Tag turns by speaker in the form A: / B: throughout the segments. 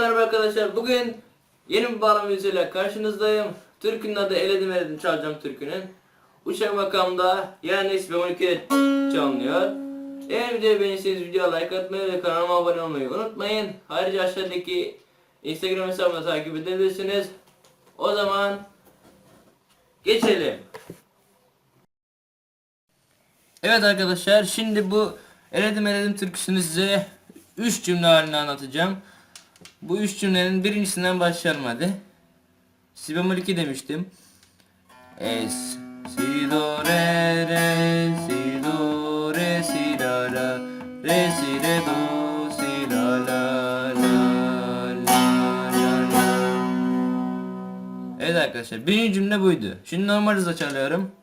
A: merhaba arkadaşlar. Bugün yeni bir bağlama videosuyla karşınızdayım. Türkünün adı Eledim Eledim çalacağım türkünün. Uçak makamda yani ismi 12'de çalınıyor. Eğer videoyu beğenirseniz videoya like atmayı ve kanalıma abone olmayı unutmayın. Ayrıca aşağıdaki Instagram hesabımı takip edebilirsiniz. O zaman geçelim. Evet arkadaşlar şimdi bu Eledim Eledim türküsünü size 3 cümle halinde anlatacağım. Bu üç cümlenin birincisinden başlayalım hadi. Si bemol 2 demiştim. Es, si do re re, si do re si la la, re si re do si la la la la la la. Evet arkadaşlar birinci cümle buydu. Şimdi normal hızla çalıyorum.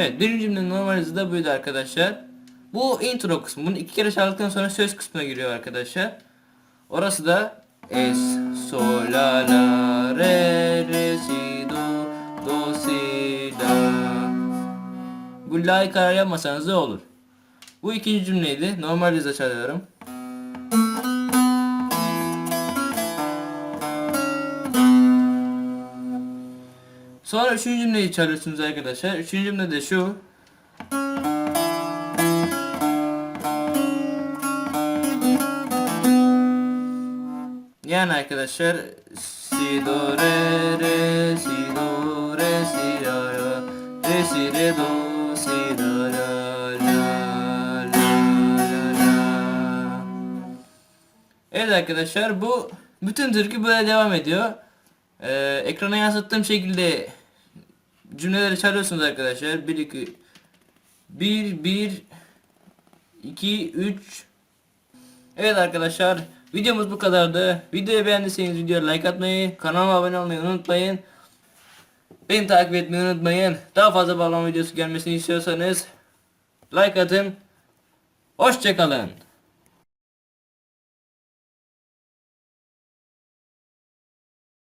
A: Evet birinci cümlenin normal hızı da buydu arkadaşlar. Bu intro kısmı. Bunu iki kere çaldıktan sonra söz kısmına giriyor arkadaşlar. Orası da Es, Sol, La, Re, Re, Si, Do, Do, Si, La. Bu La'yı karar yapmasanız da olur. Bu ikinci cümleydi. Normal çalıyorum. Sonra üçüncü cümleyi çalıyorsunuz arkadaşlar. Üçüncü cümle de şu. Yani arkadaşlar si do re re si do re si la la re si re do si la la Evet arkadaşlar bu bütün türkü böyle devam ediyor. Ee, ekrana yansıttığım şekilde cümleleri çalıyorsunuz arkadaşlar. 1 2 1 1 2 3 Evet arkadaşlar videomuz bu kadardı. Videoyu beğendiyseniz videoya like atmayı, kanalıma abone olmayı unutmayın. Beni takip etmeyi unutmayın. Daha fazla bağlama videosu gelmesini istiyorsanız like atın. Hoşçakalın.